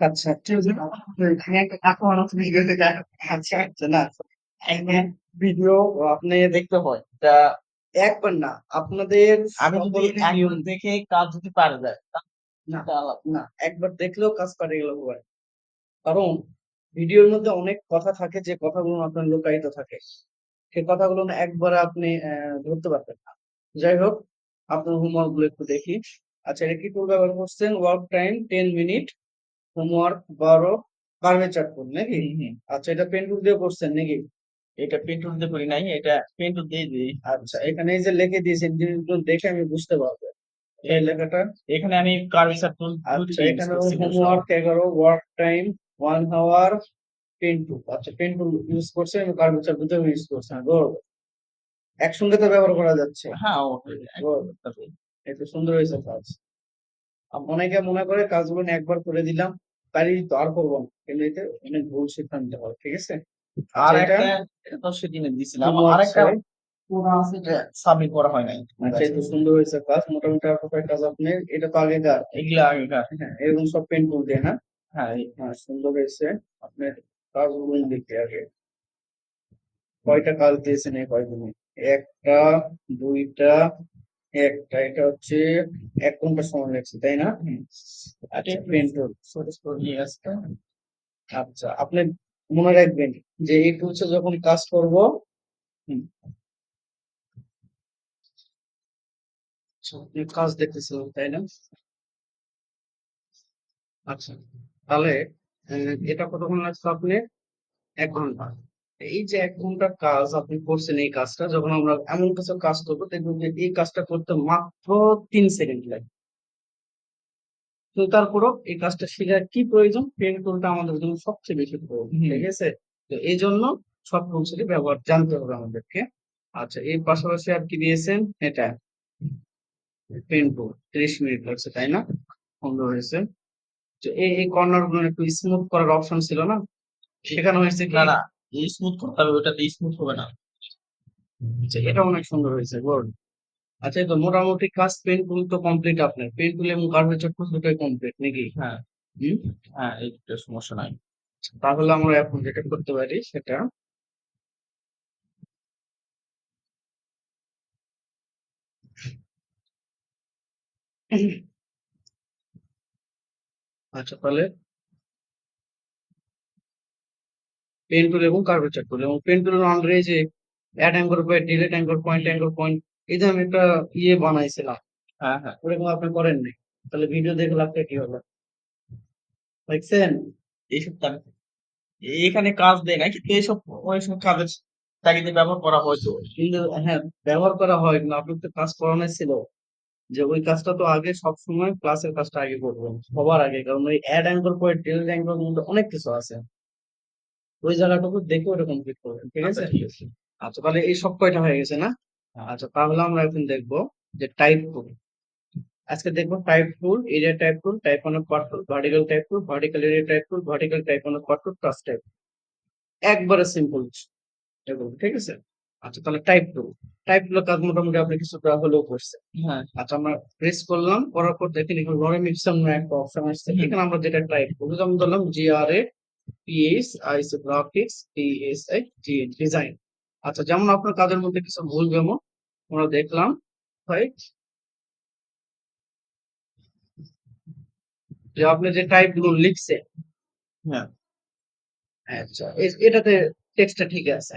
আচ্ছা আচ্ছা আচ্ছা না ভিডিও আপনি দেখতে হয়। তা একবার না আপনাদের আমি যদি নিয়ম দেখে কাজ যদি পারে যায় না না একবার দেখলেও কাজ পারে গেল হয় কারণ ভিডিওর মধ্যে অনেক কথা থাকে যে কথাগুলো আপনার লুকায়িত থাকে। সে কথাগুলো একবারে আপনি ধরতে পারবেন না। যাই হোক আপনার হোমওয়ার্কগুলো একটু দেখি। আচ্ছা এটা কি টুল ব্যবহার করছেন? Work time ten minute homework বারো কার্ভেচার টুল নাকি? হুম, হুম। আচ্ছা এটা পেন টুল দিয়ে করছেন নাকি? এটা পেন্টুল দিয়ে করি নাই এটা পেন্টুল দিয়ে দিই। আচ্ছা এখানে এই যে লিখে দিয়েছেন জিনিসগুলো দেখে আমি বুঝতে পারব। এই লেখাটা? এখানে আমি কার্ভিসার টুল আচ্ছা এখানে হোমওয়ার্ক এগারো work time one hour pen tool আচ্ছা পেন টুল ইউজ করছে আমি কার্ভেচার দুটো ইউজ করছি হ্যাঁ একসঙ্গে তো ব্যবহার করা যাচ্ছে। হ্যাঁ একটু সুন্দর হয়েছে কাজ। অনেকে মনে করে কাজগুলো একবার করে দিলাম তাই তো আর করব না। কিন্তু এতে অনেক ভুল সিদ্ধান্ত হয় ঠিক আছে? আর একটা এটা তো সেদিনে দিছিলাম আর একটা সাবমিট করা হয় নাই। আচ্ছা সুন্দর হয়েছে কাজ মোটামুটি আর কোথায় কাজ আপনি এটা তো আগেকার। এগুলা আগেকার। হ্যাঁ এরকম সব না? হ্যাঁ হ্যাঁ সুন্দর হয়েছে। আপনার কাজগুলো দেখতে আগে। কয়টা কাজ দিয়েছেন এই কয়দিনে? একটা দুইটা একটা এটা হচ্ছে এক ঘণ্টা সময় লাগছে তাই না? আচ্ছা পেন টুল ছোট ছোট নিয়ে আসতে আচ্ছা আপনি মনে রাখবেন যে এই টুলসে যখন কাজ করব হুম, আচ্ছা, কাজ দেখতেছিলেন তাই না? আচ্ছা তাহলে এটা কতক্ষণ লাগছে আপনি এক ঘণ্টা। এই যে এক ঘণ্টার কাজ আপনি করছেন এই কাজটা যখন আমরা এমন কিছু কাজ করব দেখবেন যে এই কাজটা করতে মাত্র তিন সেকেন্ড লাগে। তো তারপরও এই কাজটা শেখার কি প্রয়োজন? পেন টুলটা আমাদের জন্য সবচেয়ে বেশি প্রয়োজন ঠিক আছে? তো এই জন্য সব টুলসেরই ব্যবহার জানতে হবে আমাদেরকে। আচ্ছা এর পাশাপাশি আর কি দিয়েছেন? এটা পেন টুল ত্রিশ মিনিট লাগছে তাই না? সুন্দর হয়েছে। তো এই এই কর্নারগুলো একটু স্মুথ করার অপশন ছিল না? সেখানে হয়েছে কি? না। স্মুথ করতে হবে ওটাতে স্মুথ হবে না। আচ্ছা এটা অনেক সুন্দর হয়েছে গুড আচ্ছা তো মোটামুটি কাজ পেন টুল তো কমপ্লিট আপনার। পেন টুল এবং কার্ভেচার টুল দুটোই কমপ্লিট নাকি? হ্যাঁ। হ্যাঁ এই দুটো সমস্যা নাই। তাহলে আমরা এখন যেটা করতে পারি সেটা আচ্ছা তাহলে পেন টুল এবং কার্ভেচার টুল এবং পেন টুলের আন্ডারে যে add anchor point delete anchor point anchor point এই যে আমি একটা ইয়ে বানাইছিলাম। হ্যাঁ হ্যাঁ। ওরকম আপনি করেননি তাহলে ভিডিও দেখে লাভটা কি হলো? দেখছেন? এইসব এখানে কাজ দেয় না কিন্তু এইসব সব কাজের তাগিদে ব্যবহার করা হয়তো কিন্তু হ্যাঁ ব্যবহার করা হয় কিন্তু আপনার তো কাজ করানো ছিল। যে ওই কাজটা তো আগে সবসময় ক্লাসের কাজটা আগে করবেন সবার আগে। কারণ ওই add angle point delete angle মধ্যে অনেক কিছু আছে। ওই জায়গাটুকু দেখে ওটা কমপ্লিট করবেন ঠিক আছে? আচ্ছা, ঠিক আছে। আচ্ছা তাহলে এই সব কয়টা হয়ে গেছে না? আচ্ছা তাহলে আমরা এখন দেখব যে টাইপ টুল আজকে দেখব type tool area type tool type on path tool vertical type tool vertical area type tool vertical type on path tool touch type একবারে সিম্পল এগুলো ঠিক আছে? আচ্ছা তাহলে টাইপ টুল টাইপ টুলের কাজ মোটামুটি আপনি কিছুটা হলেও করছে হ্যাঁ। আচ্ছা আমরা প্রেস করলাম করার পর দেখেন এখানে লরেম ইপসাম একটা অপশন আসছে। এখানে আমরা যেটা টাইপ করব যেমন ধরলাম G R A PS IC graphics TS I design আচ্ছা যেমন আপনার কাজের মধ্যে কিছু ভুল যেমন আমরা দেখলাম রাইট যে আপনি যে টাইপগুলো লিখছেন। হ্যাঁ। আচ্ছা এটাতে টেক্সটটা ঠিক আছে।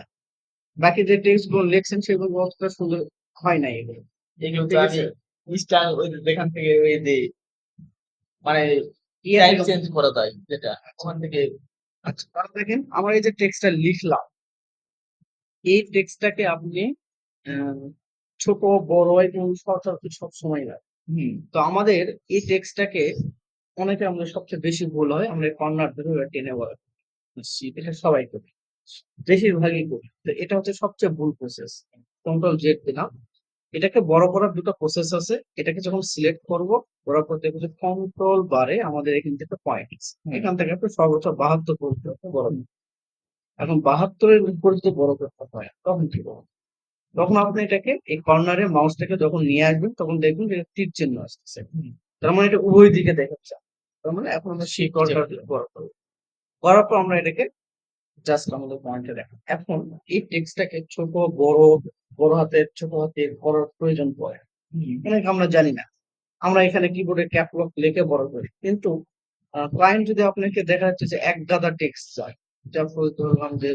বাকি যে টেক্সটগুলো লিখছেন সেগুলো অতটা সুন্দর হয় না এগুলো। এগুলো স্টাইল ওই যেখান থেকে ওই যে মানে চেঞ্জ করা যায় যেটা ওখান থেকে আচ্ছা তাহলে দেখেন আমরা এই যে টেক্সটটা লিখলাম। এই টেক্সটটাকে আপনি ছোট বড় এবং সচরাচর সব সময় লাগে হুম তো আমাদের এই টেক্সটটাকে অনেকে আমাদের সবচেয়ে বেশি ভুল হয় আমরা কর্নার ধরে টেনে বলা এটা সবাই করি বেশিরভাগই করি। তো এটা হচ্ছে সবচেয়ে ভুল প্রসেস কন্ট্রোল জেড দিলাম। এটাকে বড় করার দুটো প্রসেস আছে। এটাকে যখন সিলেক্ট করব করার পর দেখব যে কন্ট্রোল বারে আমাদের এখান থেকে পয়েন্ট এখান থেকে আপনি সর্বোচ্চ বাহাত্তর হবে বড় এখন বাহাত্তরের উপর যদি বড় করতে হয় তখন কি করব তখন আপনি এটাকে এই কর্নারে মাউসটাকে যখন নিয়ে আসবেন তখন দেখবেন যে তীর চিহ্ন আসতেছে। তার মানে এটা উভয় দিকে দেখাচ্ছে। তার মানে এখন আমরা সেই কলটা বড় করব। করার পর আমরা এটাকে জাস্ট আমাদের পয়েন্টে দেখো। এখন এই টেক্সটটাকে ছোট বড় বড় হাতের ছোট হাতের করার প্রয়োজন পড়ে। অনেক আমরা জানি না। আমরা এখানে কিবোর্ডে ক্যাপলক লিখে বড় করি। কিন্তু ক্লায়েন্ট যদি আপনাকে দেখা যাচ্ছে যে এক গাদা টেক্সট চায় যা ধরলাম যে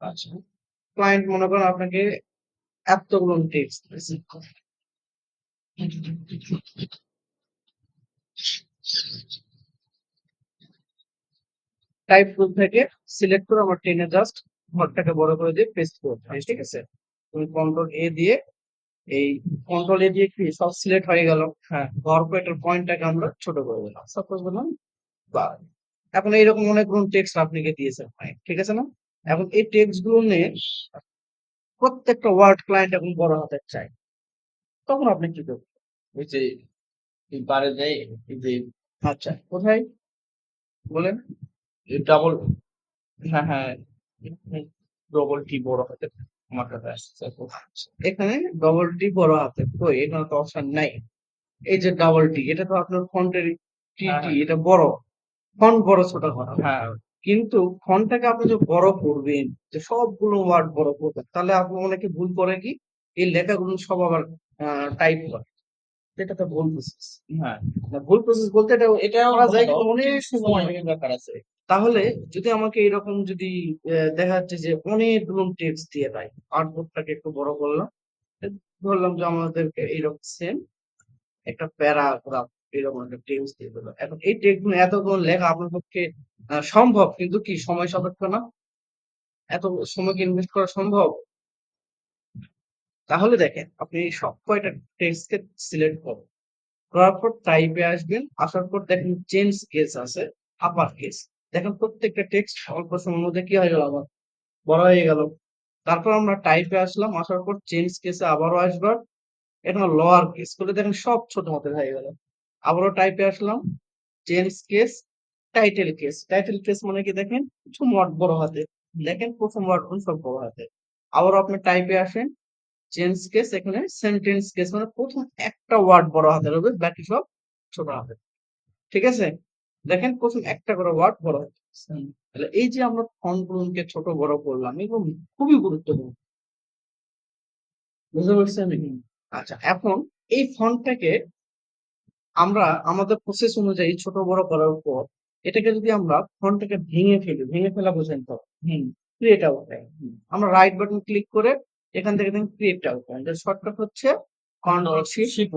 আচ্ছা ক্লায়েন্ট মনে করেন আপনাকে এতগুলো টেক্সট টাইপ টুল থেকে সিলেক্ট করে আমার টেনে জাস্ট ঘরটাকে বড় করে দিয়ে পেস্ট করতে হয় ঠিক আছে? তুমি কন্ট্রোল এ দিয়ে এই কন্ট্রোল এ দিয়ে কি সব সিলেক্ট হয়ে গেল? হ্যাঁ। কর্পোরেটের পয়েন্টটাকে আমরা ছোট করে দিলাম। সাপোজ বললাম বা এখন এইরকম অনেক অনেকগুলো টেক্সট আপনাকে দিয়েছে ঠিক আছে না? এখন এই টেক্সটগুলো নিয়ে প্রত্যেকটা ওয়ার্ড ক্লায়েন্ট এখন বড় হাতের চাই তখন আপনি কি করবেন? ওই যে বারে দেয় যে আচ্ছা। কোথায়? বলেন। ডাবল হ্যাঁ হ্যাঁ ডবল টি বড় হতে আমার কাছে আসছে এখানে ডবল টি বড় হাতে কই এখানে তো অপশন নাই। এই যে ডাবল টি এটা তো আপনার ফন্টের টি টি এটা বড়। ফন্ট বড় ছোট করা হ্যাঁ। কিন্তু ফন্টটাকে আপনি যে বড় করবেন যে সবগুলো ওয়ার্ড বড় করবেন তাহলে আপনি অনেকে ভুল করে কি? এই লেখাগুলো সব আবার টাইপ করে এটা তো ভুল প্রসেস হ্যাঁ ভুল প্রসেস বলতে এটা এটা করা যায় কিন্তু অনেক সময় ব্যাপার আছে। তাহলে যদি আমাকে এরকম যদি দেখা যাচ্ছে যে অনেকগুলো টেক্সট দিয়ে দেয় আর্টবোর্ডটাকে একটু বড় করলাম ধরলাম যে আমাদেরকে এইরকম সেম একটা প্যারাগ্রাফ এরকম একটা টেক্সট দিয়ে দিল। এখন এই টেক্সটগুলো এতগুলো লেখা আপনার পক্ষে সম্ভব কিন্তু কি সময় সাপেক্ষ না? এত সময় কি ইনভেস্ট করা সম্ভব? তাহলে দেখেন, আপনি সব কয়টা টেক্সটকে সিলেক্ট করুন। করার পর টাইপে আসবেন, আসার পর দেখেন চেঞ্জ কেস আছে আপার কেস দেখেন প্রত্যেকটা টেক্সট অল্প সময়ের মধ্যে কি হয়ে গেল আবার বড় হয়ে গেল। তারপর আমরা টাইপে আসলাম, আসার পর চেঞ্জ কেসে আবারও আসবার। এখন লোয়ার কেস করে দেখেন সব ছোট হাতের হয়ে গেল। আবারও টাইপে আসলাম change case title case title case মানে কি দেখেন? কিছু ওয়ার্ড বড় হাতে। দেখেন প্রথম ওয়ার্ড সব বড় হাতে। আবার আপনি টাইপে আসেন চেঞ্জ কেস এখানে সেন্টেন্স কেস মানে প্রথম একটা ওয়ার্ড বড় হাতের হবে, বাকি সব ছোট হাতের। ঠিক আছে? দেখেন প্রথম একটা করে ওয়ার্ড বড় হাতে তাহলে এই যে আমরা ফন্ট গুলোকে ছোট বড় করলাম, এগুলো খুবই গুরুত্বপূর্ণ। বুঝতে পারছি আমি আচ্ছা এখন এই ফন্টটাকে আমরা আমাদের প্রসেস অনুযায়ী ছোট বড় করার পর, এটাকে যদি আমরা ফন্টটাকে ভেঙে ফেলি, ভেঙে ফেলা বোঝেন তো? হুম ক্রিয়েট আউটলাইন আমরা রাইট বাটন ক্লিক করে এখান থেকে দেখেন ক্রিয়েট আউটলাইন শর্টকাট হচ্ছে কন্ট্রোল শিফট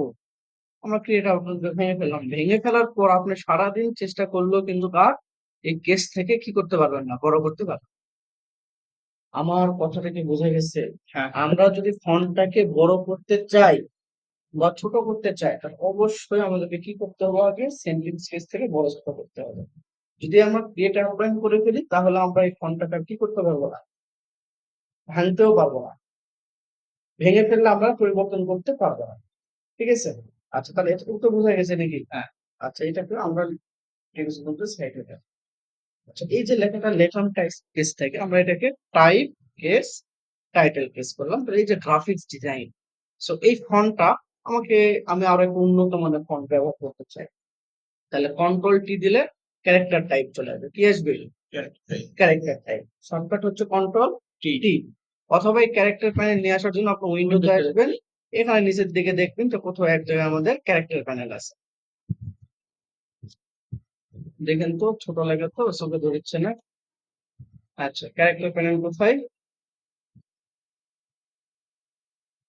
আমরা ক্রিয়েট আউটলাইন ভেঙে ফেললাম। ভেঙে ফেলার পর আপনি সারাদিন চেষ্টা করলেও কিন্তু আর এই কেস থেকে কি করতে পারবেন না? বড় করতে পারবেন আমার কথাটা কি বোঝা গেছে? হ্যাঁ। আমরা যদি ফন্টটাকে বড় করতে চাই বা ছোট করতে চাই তাহলে অবশ্যই আমাদেরকে কি করতে হবে? আগে সেন্টেন্স স্পেস থেকে বড় ছোট করতে হবে। যদি আমরা ক্রিয়েট আউটলাইন করে ফেলি তাহলে আমরা এই ফন্টটাকে কি করতে পারব না? ভাঙতেও পারব না। ভেঙে ফেললে আমরা পরিবর্তন করতে পারব না। ঠিক আছে? আচ্ছা তাহলে এটুকু তো বোঝা গেছে নাকি? হ্যাঁ। আচ্ছা এটাকে আমরা সাইডে দেব আচ্ছা এই যে লেখাটা লেখাম কেস থেকে আমরা এটাকে টাইপ কেস টাইটেল কেস করলাম। তো এই যে গ্রাফিক্স ডিজাইন সো এই ফন্টটা আমাকে আমি আরও একটু উন্নত মানের ফন্ট ব্যবহার করতে চাই। তাহলে কন্ট্রোল টি দিলে ক্যারেক্টার টাইপ চলে আসবে। কি আসবে ক্যারেক্টার টাইপ শর্টকাট হচ্ছে কন্ট্রোল টি টি অথবা এই ক্যারেক্টার প্যানেল নিয়ে আসার জন্য আপনি উইন্ডোতে আসবেন এখানে নিচের দিকে দেখবেন তো কোথাও এক জায়গায় আমাদের ক্যারেক্টার প্যানেল আছে। দেখেন তো ছোট লাগে তো চোখে ধরছে না। আচ্ছা ক্যারেক্টার প্যানেল কোথায়?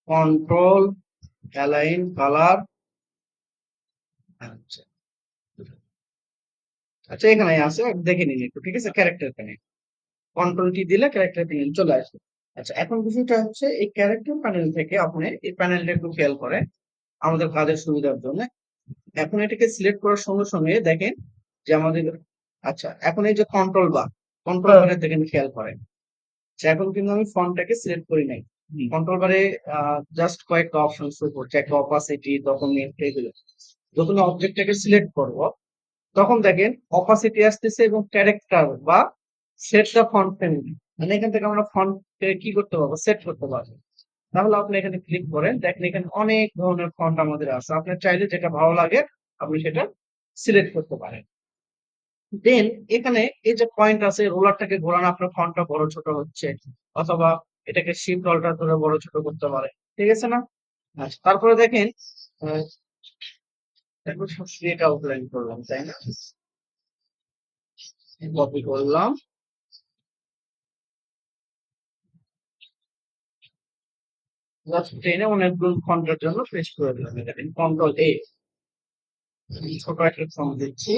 কন্ট্রোল অ্যালাইন কালার আচ্ছা। আচ্ছা এখানে আছে দেখে নিন একটু ঠিক আছে? ক্যারেক্টার প্যানেল কন্ট্রোল টি দিলে ক্যারেক্টার প্যানেল চলে আসবে। আচ্ছা এখন বিষয়টা হচ্ছে এই ক্যারেক্টার প্যানেল থেকে আপনি এই প্যানেলটা একটু খেয়াল করে আমাদের কাজের সুবিধার জন্য। এখন এটাকে সিলেক্ট করার সঙ্গে সঙ্গে দেখেন যে আমাদের আচ্ছা এখন এই যে কন্ট্রোল বার কন্ট্রোল বারের দেখেন খেয়াল করেন। যে এখন কিন্তু আমি ফন্টটাকে সিলেক্ট করি নাই। কন্ট্রোল বারে জাস্ট কয়েকটা অপশন শো করছে একটা অপাসিটি তখন এগুলো যখন অবজেক্টটাকে সিলেক্ট করব তখন দেখেন অপাসিটি আসতেছে এবং ক্যারেক্টার বা সেট দ্য ফন্ট ফ্যামিলি মানে এখান থেকে আমরা ফন্ট কি করতে পারব? সেট করতে পারব। তাহলে আপনি এখানে ক্লিক করেন। দেখেন এখানে অনেক ধরনের ফন্ট আমাদের আছে। আপনার চাইলে যেটা ভালো লাগে, আপনি সেটা সিলেক্ট করতে পারেন। দেন এখানে এই যে পয়েন্ট আছে রোলারটাকে ঘোরানো। আপনার ফন্টটা বড়, ছোট হচ্ছে। অথবা এটাকে শিফট অল্টার ধরে বড়, ছোট করতে পারে। ঠিক আছে না? আচ্ছা তারপরে দেখেন এটা আউটলাইন করলাম, তাই না? কপি করলাম। জাস্ট টেনে অনেকগুলো ফন্টের জন্য পেস্ট করে দিলাম দেখেন কন্ট্রোল এ ছোট একটা ফন্ট দিচ্ছি।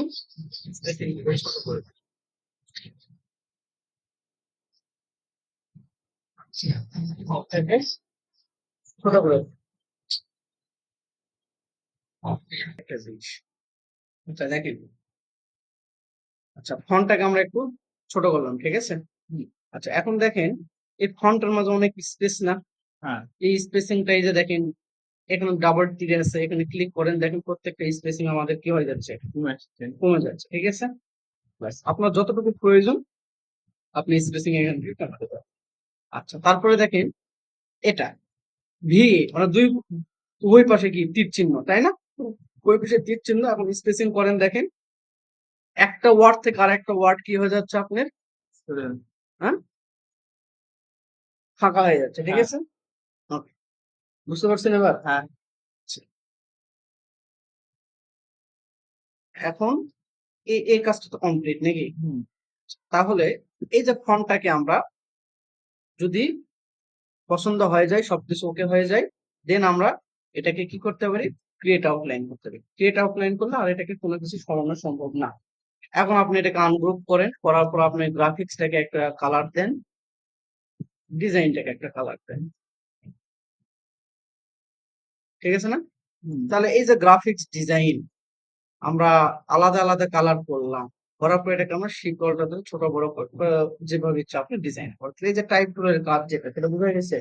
ছোট করে। একটা জিনিস। আচ্ছা দেখেন আচ্ছা ফন্টটাকে আমরা একটু ছোট করলাম, ঠিক আছে। আচ্ছা এখন দেখেন, এই ফন্টের মাঝে অনেক স্পেস না? হ্যাঁ। এই স্পেসিংটা এই যে দেখেন এখানে ডাবল তীর আছে এখানে ক্লিক করেন দেখেন প্রত্যেকটা স্পেসিং আমাদের কি হয়ে যাচ্ছে? কমে যাচ্ছে ঠিক আছে? ব্যাস আপনার যতটুকু প্রয়োজন আপনি স্পেসিং এখান থেকে কাটাতে পারেন। আচ্ছা তারপরে দেখেন এটা ভি মানে দুই উভয় পাশে কি তীর চিহ্ন তাই না? উভয় পাশে তীর চিহ্ন এখন স্পেসিং করেন দেখেন। একটা ওয়ার্ড থেকে আর একটা ওয়ার্ড কি হয়ে যাচ্ছে আপনার? হ্যাঁ? ফাঁকা হয়ে যাচ্ছে ঠিক হ্যাঁ। আছে? বুঝতে পারছেন এবার? হ্যাঁ। এখন এই এই কাজটা তো কমপ্লিট নাকি? তাহলে এই যে ফর্মটাকে আমরা যদি পছন্দ হয়ে যায় সবকিছু ওকে হয়ে যায় দেন আমরা এটাকে কি করতে পারি? ক্রিয়েট আউটলাইন করতে পারি। ক্রিয়েট আউটলাইন করলে আর এটাকে কোনো কিছু সরানো সম্ভব না। এখন আপনি এটাকে আনগ্রুপ করেন করার পর আপনি গ্রাফিক্সটাকে একটা কালার দেন ডিজাইনটাকে একটা কালার দেন। ঠিক আছে না? তাহলে এই যে গ্রাফিক্স ডিজাইন আমরা আলাদা আলাদা কালার করলাম করার পর এটাকে আমরা শিকলটা দিয়ে ছোট বড় যেভাবে ইচ্ছা আপনি ডিজাইন করতে এই যে টাইপ টুলের কাজ যেটা সেটা বোঝা গেছে?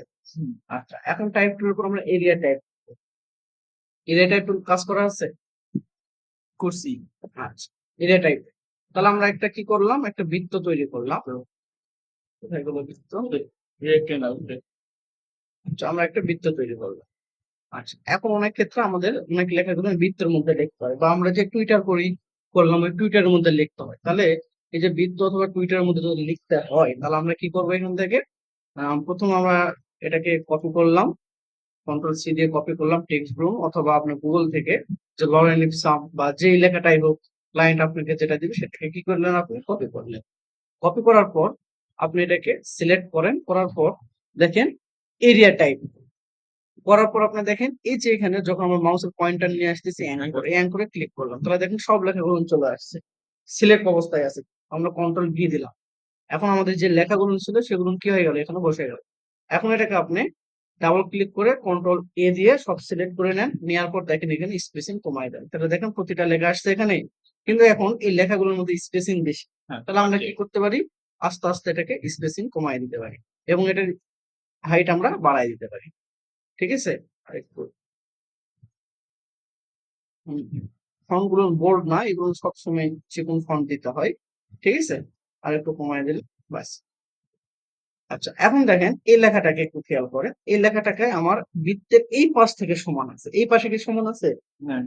আচ্ছা এখন টাইপ টুলের উপর আমরা area type area type tool কাজ করা আছে? করছি। আচ্ছা এরিয়া টাইপ তাহলে আমরা একটা কি করলাম? একটা বৃত্ত তৈরি করলাম। কোথায় গেলো বৃত্ত? আচ্ছা আমরা একটা বৃত্ত তৈরি করলাম। আচ্ছা এখন অনেক ক্ষেত্রে আমাদের অনেক লেখাগুলো বৃত্তের মধ্যে লিখতে হয় বা আমরা যে টুইটার করি, করলাম, ওই টুইটারের মধ্যে লিখতে হয়। তাহলে এই যে বৃত্ত অথবা টুইটারের মধ্যে যদি লিখতে হয়, তাহলে আমরা কি করব এখান থেকে? প্রথম আমরা এটাকে কপি করলাম কন্ট্রোল সি দিয়ে কপি করলাম টেক্সট রুম অথবা আপনি গুগল থেকে যে লরেন ইপসাম বা যেই লেখাটাই হোক ক্লায়েন্ট আপনাকে যেটা দিবে সেটাকে কি করলেন আপনি? কপি করলেন। কপি করার পর আপনি এটাকে সিলেক্ট করেন, করার পর দেখেন এরিয়া টাইপ করার পর আপনি দেখেন এই যে এখানে যখন আমরা মাউসের পয়েন্টার নিয়ে আসতেছি অ্যাঙ্কর এই অ্যাঙ্করে ক্লিক করলাম তাহলে দেখেন সব লেখাগুলো চলে আসছে। সিলেক্ট অবস্থায় আছে। আমরা কন্ট্রোল ভি দিলাম। এখন আমাদের যে লেখাগুলো ছিল সেগুলো কি হয়ে গেল? এখানে বসে গেল। এখন এটাকে আপনি ডাবল ক্লিক করে কন্ট্রোল এ দিয়ে সব সিলেক্ট করে নেন। নেওয়ার পর দেখেন এখানে স্পেসিং কমাই দেন তাহলে দেখেন প্রতিটা লেখা আসছে এখানে। কিন্তু এখন এই লেখাগুলোর মধ্যে স্পেসিং বেশি। হ্যাঁ তাহলে আমরা কি করতে পারি? আস্তে আস্তে এটাকে স্পেসিং কমাই দিতে পারি। এবং এটার হাইট আমরা বাড়াই দিতে পারি। ঠিক আছে? আরেকটু। ফন্টগুলো বোল্ড না এগুলো সবসময় চিকন ফন্ট দিতে হয়। ঠিক আছে? আর একটু কমাই দিলে আচ্ছা এখন দেখেন এই লেখাটাকে একটু খেয়াল করে এই লেখাটাকে আমার বৃত্তের এই পাশ থেকে সমান আছে। এই পাশে কি সমান আছে? হ্যাঁ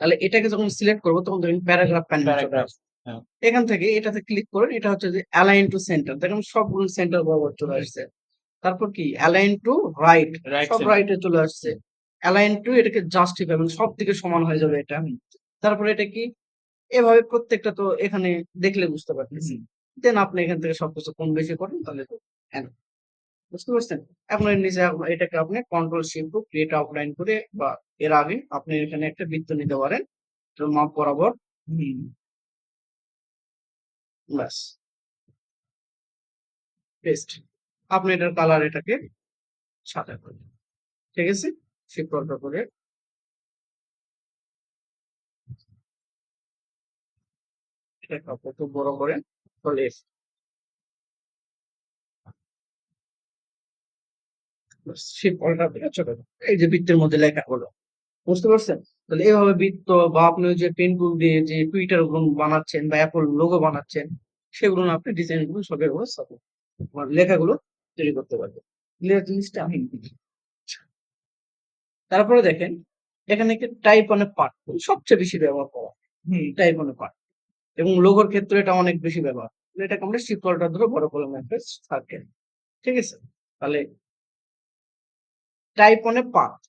তাহলে এটাকে যখন সিলেক্ট করব তখন দেখেন প্যারাগ্রাফ হ্যাঁ। এখান থেকে এটাতে ক্লিক করেন এটা হচ্ছে যে অ্যালাইন টু সেন্টার দেখেন সবগুলো সেন্টার বরাবর চলে আসছে। তারপর কি? অ্যালাইন টু রাইট সব. রাইটে চলে আসছে। অ্যালাইন টু এটাকে জাস্টিফাই মানে সব দিকে সমান হয়ে যাবে এটা তারপরে এটা কি? এভাবে প্রত্যেকটা তো এখানে দেখলে বুঝতে পারতেছি। দেন আপনি এখান থেকে সবকিছু কম বেশি করেন তাহলে তো enough। বুঝতে পারছেন? এখন এর নিচে এটাকে আপনি কন্ট্রোল শিফট ক্রিয়েট আউটলাইন করে বা এর আগে আপনি এখানে একটা বৃত্ত নিতে পারেন। তো মাপ বরাবর। হুম। ব্যাস। পেস্ট আপনি এটার কালার এটাকে সাদা করবেন ঠিক আছে? শিফট অল্টার করে এটাকে কত বড় করে এই যে বৃত্তের মধ্যে বুঝতে পারছেন? তাহলে এইভাবে বৃত্ত বা আপনি যে দিয়ে যে টুইটারগুলো বানাচ্ছেন বা অ্যাপল লোগো বানাচ্ছেন, সেগুলো আপনি ডিজাইনগুলো সবের উপর লেখাগুলো তৈরি করতে পারবেন ক্লিয়ার জিনিসটা আমি তারপরে দেখেন, এখানে টাইপ অন পার্ট সবচেয়ে বেশি ব্যবহার করা হুম টাইপ অন পার্ট এবং লোগোর ক্ষেত্রে এটা অনেক বেশি ব্যবহার এটাকে আমরা শিপলটা ধরে বড় করলাম একটা সার্কেল ঠিক আছে? তাহলে টাইপ অনে পার্ট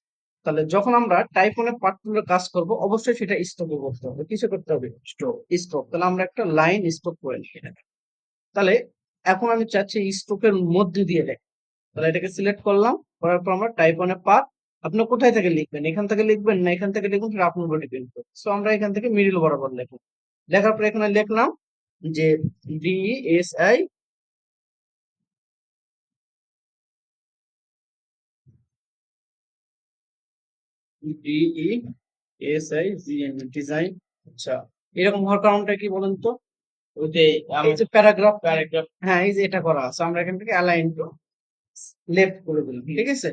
তাহলে যখন আমরা টাইপ অনে পার্টগুলো কাজ করব, অবশ্যই সেটা স্টপে করতে হবে। কিছু করতে হবে। স্টপ স্টপ তাহলে আমরা একটা লাইন স্টপ করে নিই। তাহলে এখন আমি চাচ্ছি স্ট্রোকের মধ্যে দিয়ে দেখ তাহলে এটাকে সিলেক্ট করলাম, করার পর আমরা টাইপ অনে পার্ট আপনি কোথায় থেকে লিখবেন? এখান থেকে লিখবেন না এখান থেকে লিখবেন, সেটা আপনার উপর ডিপেন্ড করে সো আমরা এখান থেকে মিডিল বরাবর লিখব লেখার পর এখানে লিখলাম যে D S I D E S I G N design আচ্ছা। এরকম হওয়ার কারণটা কি বলুন তো? ওইটাই এই যে প্যারাগ্রাফ প্যারাগ্রাফ। হ্যাঁ এই যে এটা করা আছে। আমরা এখান থেকে অ্যালাইন টু লেফট করে দিলাম ঠিক আছে?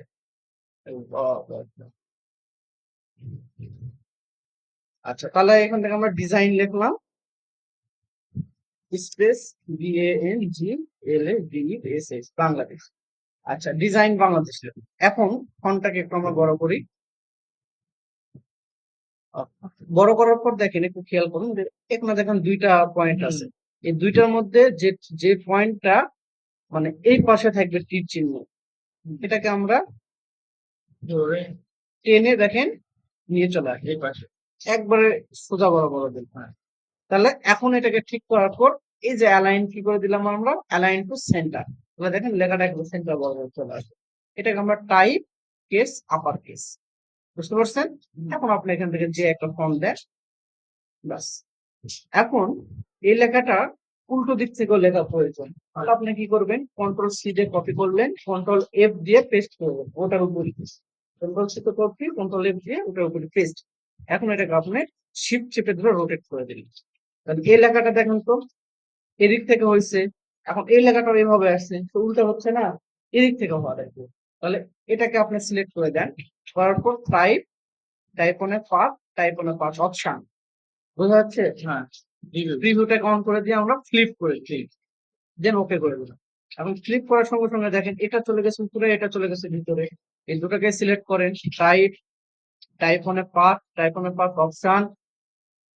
আচ্ছা তাহলে এখান থেকে আমরা ডিজাইন লিখলাম। Space B N G L A D S S Bangladesh. আচ্ছা ডিজাইন বাংলাদেশ। এখন ফন্টটাকে একটু আমরা বড় করি। বড় করার পর দেখেন একটু খেয়াল করুন যে এখানে দেখেন দুইটা পয়েন্ট আছে। এই দুইটার মধ্যে যে যে পয়েন্টটা মানে এই পাশে থাকবে তীর চিহ্ন। এটাকে আমরা টেনে দেখেন নিয়ে চলে আসি। এই পাশে। একবারে সোজা বড় বড় দিন তাহলে এখন এটাকে ঠিক করার পর এই যে অ্যালাইন কি করে দিলাম আমরা? অ্যালাইন টু সেন্টার তাহলে দেখেন লেখাটা একদম সেন্টার বড় বড় চলে আসে। এটাকে আমরা টাইপ কেস আপার কেস বুঝতে পারছেন? এখন আপনি এখান থেকে যে একটা ফর্ম দেন বাস এখন এই লেখাটা উল্টো দিক থেকেও লেখা প্রয়োজন। তাহলে আপনি কি করবেন? কন্ট্রোল সি দিয়ে কপি করলেন কন্ট্রোল এফ দিয়ে পেস্ট করবেন ওটার উপরে কন্ট্রোল সি তে কপি কন্ট্রোল এফ দিয়ে ওটার উপরে পেস্ট এখন এটাকে আপনি শিফট চেপে ধরে রোটেট করে দিলেন। তাহলে এই লেখাটা দেখেন তো এদিক থেকে হয়েছে। এখন এই লেখাটা এভাবে আসছে তো উল্টা হচ্ছে না এদিক থেকে হওয়া দেখবে তাহলে এটাকে আপনি সিলেক্ট করে দেন। করার পর type type on a path type on a path option. বোঝা যাচ্ছে? হ্যাঁ। রিভিউ প্রিভিউটা অন করে দিয়ে আমরা ফ্লিপ করে দিই। দেন ওকে করে দিলাম। এখন ফ্লিপ করার সঙ্গে সঙ্গে দেখেন এটা চলে গেছে উপরে এটা চলে গেছে ভিতরে। এই দুটোকে সিলেক্ট করেন type type on a path type on a path option.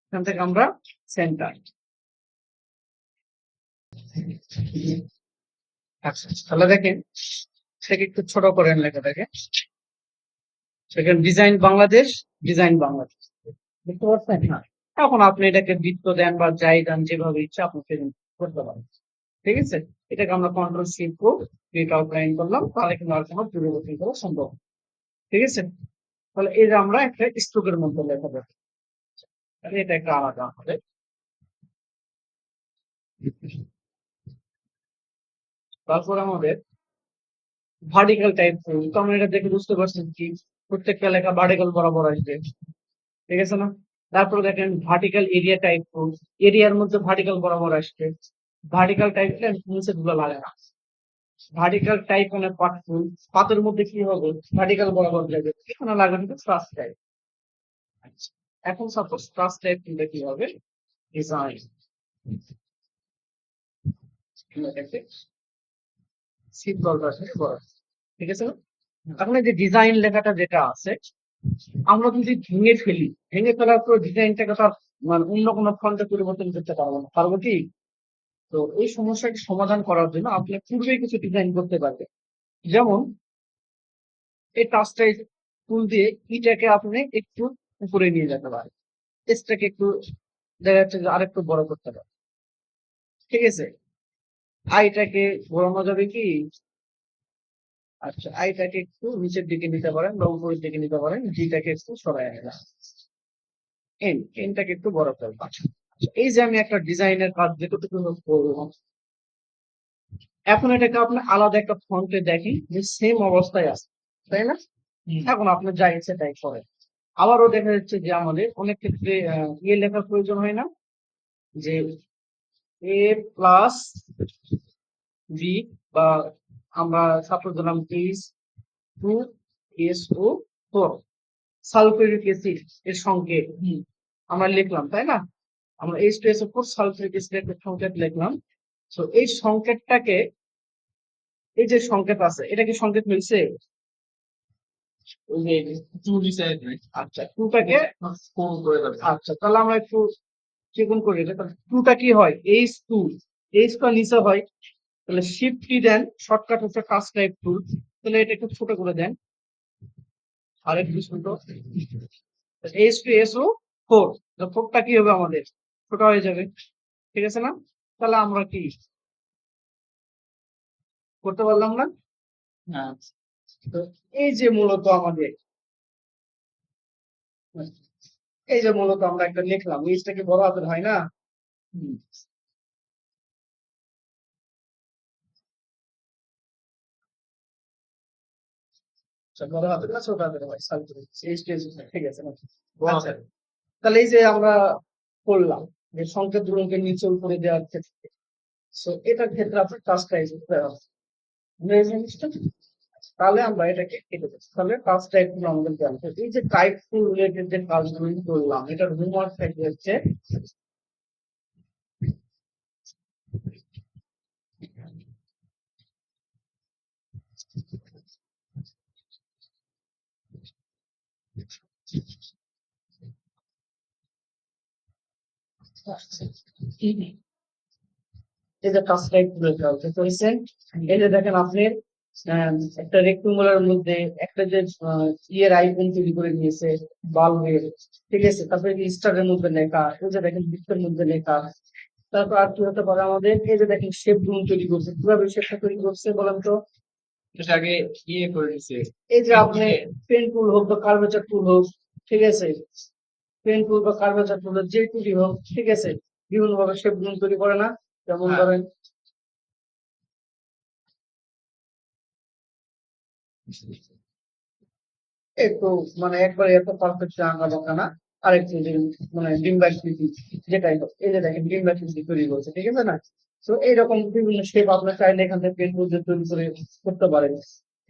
এখান থেকে আমরা সেন্টার আচ্ছা তাহলে দেখেন সেটাকে একটু ছোট করেন লেখাটাকে সেখানে ডিজাইন বাংলাদেশ ডিজাইন বাংলাদেশ বুঝতে পারছেন? হ্যাঁ। এখন আপনি এটাকে বৃত্ত দেন বা যাই দেন যেভাবে ইচ্ছা আপনি সেরকম করতে পারেন। ঠিক আছে? এটাকে আমরা কন্ট্রোল শিফট কো ক্রিয়েট আউটলাইন করলাম তাহলে কিন্তু আর কোনো পরিবর্তন করা সম্ভব ঠিক আছে? তাহলে এই যে আমরা একটা স্ট্রোকের মধ্যে লেখা দেবো। তাহলে এটা একটা আলাদা হবে। তারপর আমাদের ভার্টিক্যাল টাইপ তো আমরা এটা দেখে বুঝতে পারছেন কি? প্রত্যেকটা লেখা ভার্টিক্যাল বরাবর আসবে। ঠিক আছে না? তারপর দেখেন ভার্টিক্যাল এরিয়া টাইপ এরিয়ার মধ্যে ভার্টিক্যাল বরাবর আসবে। ভার্টিক্যাল টাইপ নিচে গুলো লাগে না ভার্টিক্যাল টাইপ মানে পাত ফুল পাতের মধ্যে কি হবে? ভার্টিক্যাল বরাবর যাবে। এখানে লাগবে কিন্তু স্ট্রাস টাইপ এখন সাপোজ স্ট্রাস টাইপ কিন্তু কি হবে? ডিজাইন বড় ঠিক আছে না? এখন যে ডিজাইন লেখাটা যেটা আছে, আমরা যদি ভেঙে ফেলি। ভেঙে ফেলার পর ডিজাইনটাকে তো আর মানে অন্য কোনো ফন্টে পরিবর্তন করতে পারব না। পারব কি? তো এই সমস্যাটি সমাধান করার জন্য আপনি পূর্বেই কিছু ডিজাইন করতে পারবেন। যেমন, এই টাচটা টুল দিয়ে ইটাকে আপনি একটু উপরে নিয়ে যেতে পারেন। এসটাকে একটু দেখা যাচ্ছে আরেকটু বড় করতে পারেন। ঠিক আছে? আইটাকে ঘোরানো যাবে কি? আচ্ছা আইটাকে একটু নিচের দিকে নিতে পারেন বা উপরের দিকে নিতে পারেন জিটাকে একটু সরাই আনলাম এন এনটাকে একটু বড় করব আচ্ছা এই যে আমি একটা ডিজাইনের কাজ যেটুকু করব। এখন এটাকে আপনি আলাদা একটা ফন্টে দেখেন যে সেম অবস্থায় আছে তাই না? এখন আপনি যা ইচ্ছে তাই করেন। আবারও দেখা যাচ্ছে যে আমাদের অনেক ক্ষেত্রে ইয়ে লেখার প্রয়োজন হয় না? যে এ প্লাস বি বা আমরা সাপোজ দিলাম H two S O four. Sulphuric acid এর সংকেত আমরা লিখলাম তাই না? আমরা H two S O four sulphuric acid এর সংকেত লিখলাম। তো এই সংকেতটাকে এই যে সংকেত আছে এটা কি সংকেত মিলছে আচ্ছা টুটাকে ফোন করে দেবে। আচ্ছা তাহলে আমরা একটু চিকন করে তাহলে টুটা কি হয়? এইচ টু এইচ টা নিচে হয়। তাহলে শিফট কি দেন শর্টকাট হচ্ছে কাজ টাইপ টুল তাহলে এটা একটু ছোট করে দেন। আর একটু ছোট। H two S O four ফোরটা কি হবে আমাদের? ছোট হয়ে যাবে। ঠিক আছে না? তাহলে আমরা কি করতে পারলাম না? তো এই যে মূলত আমাদের এই যে মূলত আমরা একটা লিখলাম এইচটা কি বড় হাতের হয় না? তাহলে এই যে আমরা করলাম যে সংকেত দুলনকে নিচে উপরে দেওয়ার ক্ষেত্রে সো এটার ক্ষেত্রে আপনার কাজটা? তাহলে আমরা এটাকে কেটে দিচ্ছি তাহলে কাজটা একটু আমাদের জানতে এই যে টাইপ টু রিলেটেড যে কাজগুলো করলাম এটার হোমওয়ার্ক থাকবে হচ্ছে এই যে দেখতে হবে হয়েছে। এই যে দেখেন আপনি একটা রেক্টুঙ্গুলার মধ্যে একটা যে ইয়ের আইকন তৈরি করে নিয়েছে বাল্বের ঠিক আছে? তারপরে স্টারের মধ্যে লেখা এই যে দেখেন বৃত্তের মধ্যে লেখা। তারপর আর কি হতে পারে আমাদের? এই যে দেখেন শেপ রুম তৈরি করছে। কীভাবে শেপটা তৈরি করছে বলেন তো? আগে ইয়ে করে দিছে এই যে আপনি পেন টুল হোক বা কার্ভেচার টুল হোক ঠিক আছে? পেন টুল বা কার্ভেচার টুল যে টুলই হোক ঠিক আছে? বিভিন্ন ভাবে শেপ রুম তৈরি করে না। যেমন হ্যাঁ। ধরেন একটু মানে একবারে এত পারফেক্ট আঁকা বাঁকা না আরেকটু মানে ডিম্বাকৃতি যেটাই হোক এই যে দেখেন ডিম্বাকৃতি তৈরি করছে ঠিক আছে না? তো এইরকম বিভিন্ন শেপ আপনার চাইলে এখান থেকে পেন টুল দিয়ে তৈরি করে করতে পারেন।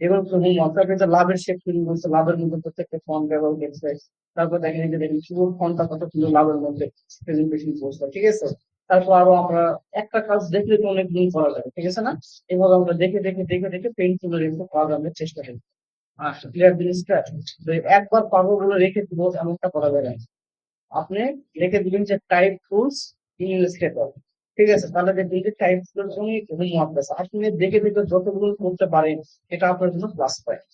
এবং আপনার যে লাভের শেপ তৈরি করছে, লাভের মধ্যে প্রত্যেকটা ফন্ট ব্যবহার করছে। তারপর এই যে দেখেন পুরো ফন্টটা কত সুন্দর লাভের মধ্যে প্রেজেন্টেশন করছে, ঠিক আছে? তারপর আরও আমরা একটা কাজ দেখলে তো অনেক দিন করা যাবে, ঠিক আছে না? এভাবে আমরা দেখে দেখে দেখে দেখে পেন টুলের একটু কাজ আমরা চেষ্টা করি। আচ্ছা ক্লিয়ার জিনিসটা একবার পারব বলে রেখে দিব, এমনটা করা যাবে আপনি রেখে দিবেন যে টাইপ টুলস ইন ইলাস্ট্রেটর ঠিক আছে তাহলে যে টাইপ টুলস অনেক হোমওয়ার্ক আছে। আপনি দেখে দেখে যতগুলো করতে পারেন এটা আপনার জন্য প্লাস পয়েন্ট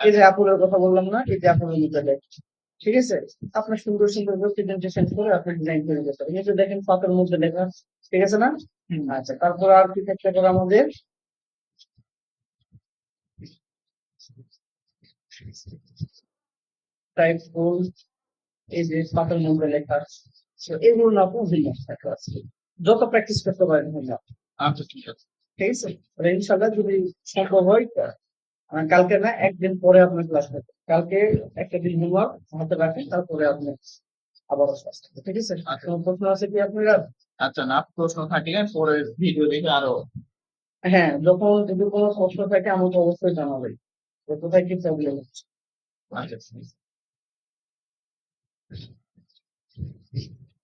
এই যে অ্যাপলের কথা বললাম না এই যে মধ্যে দেখ ঠিক আছে? আপনি সুন্দর সুন্দর প্রেজেন্টেশন করে আপনি ডিজাইন করে দিতে পারেন। এই যে দেখেন পাতের মধ্যে লেখা ঠিক আছে না? হুম। আচ্ছা তারপর আর কি থাকতে পারে আমাদের? টাইপ এই যে পাতের মধ্যে লেখা। এগুলো না আপনি ভিন্ন থাকতে আছে। যত প্র্যাকটিস করতে পারেন আচ্ছা ঠিক আছে। ঠিক আছে? ইনশাল্লাহ যদি সম্ভব হয় কালকে না একদিন পরে আপনার ক্লাস হবে। কালকে একটা দিন হোমওয়ার্ক হাতে রাখেন তারপরে আপনি আবার ঠিক আছে? আচ্ছা। কোনো প্রশ্ন আছে কি আপনারা? আচ্ছা না প্রশ্ন থাকলে পরে ভিডিও দেখে আরও হ্যাঁ যখন যদি কোনো প্রশ্ন থাকে আমাকে অবশ্যই জানাবেন। কোথায় কি প্রবলেম হচ্ছে? আচ্ছা